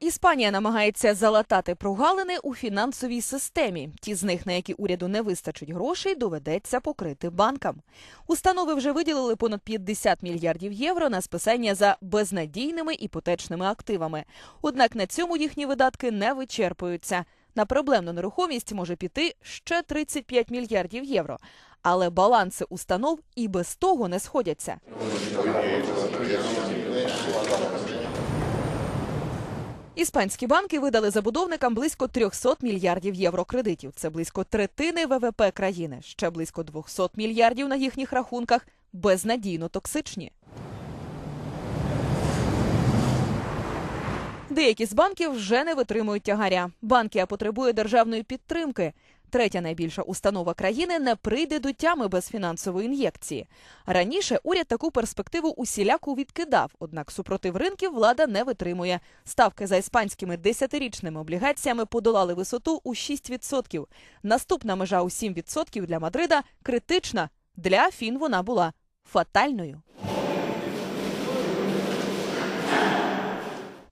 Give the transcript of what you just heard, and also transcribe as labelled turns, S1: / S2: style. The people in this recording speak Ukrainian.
S1: Іспанія намагається залатати прогалини у фінансовій системі. Ті з них, на які уряду не вистачить грошей, доведеться покрити банкам. Установи вже виділили понад 50 мільярдів євро на списання за безнадійними іпотечними активами. Однак на цьому їхні видатки не вичерпуються. На проблемну нерухомість може піти ще 35 мільярдів євро. Але баланси установ і без того не сходяться. Іспанські банки видали забудовникам близько 300 мільярдів євро кредитів. Це близько третини ВВП країни. Ще близько 200 мільярдів на їхніх рахунках безнадійно токсичні. Деякі з банків вже не витримують тягаря. Банкія потребує державної підтримки. Третя найбільша установа країни не прийде до тями без фінансової ін'єкції. Раніше уряд таку перспективу усіляко відкидав, однак супротив ринків влада не витримує. Ставки за іспанськими десятирічними облігаціями подолали висоту у 6%. Наступна межа у 7% для Мадрида критична. Для Афін вона була фатальною.